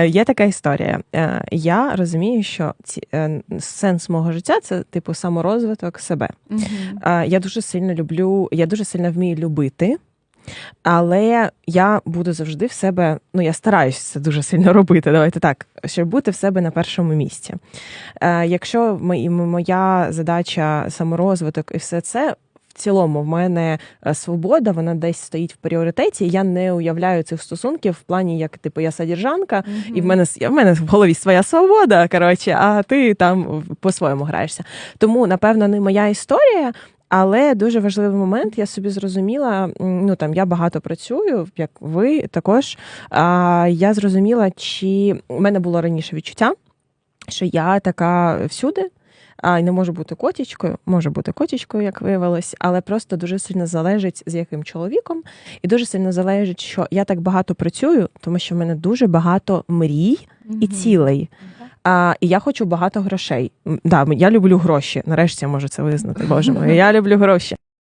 Е, Є така історія. Е, Я розумію, що ці, е, сенс мого життя це типу саморозвиток себе. Е, Я дуже сильно люблю, я дуже сильно вмію любити. Але я буду завжди в себе, ну я стараюся це дуже сильно робити. Давайте так, щоб бути в себе на першому місці. Якщо моя задача саморозвиток і все це. Цілому, в мене е, свобода, вона десь стоїть в пріоритеті. Я не уявляю цих стосунків в плані, як типу я садіржанка, і в мене в мене в голові своя свобода. Коротше, а ти там по-своєму граєшся. Тому, напевно, не моя історія. Але дуже важливий момент, я собі зрозуміла. Ну там я багато працюю, як ви також. А я зрозуміла, чи в мене було раніше відчуття, що я така всюди. А й не можу бути котічкою, може бути котічкою, як виявилось, але просто дуже сильно залежить з яким чоловіком, і дуже сильно залежить, що я так багато працюю, тому що в мене дуже багато мрій і цілей. А, і я хочу багато грошей. Да, я люблю гроші. Нарешті я можу це визнати. Боже мой, я люблю гроші.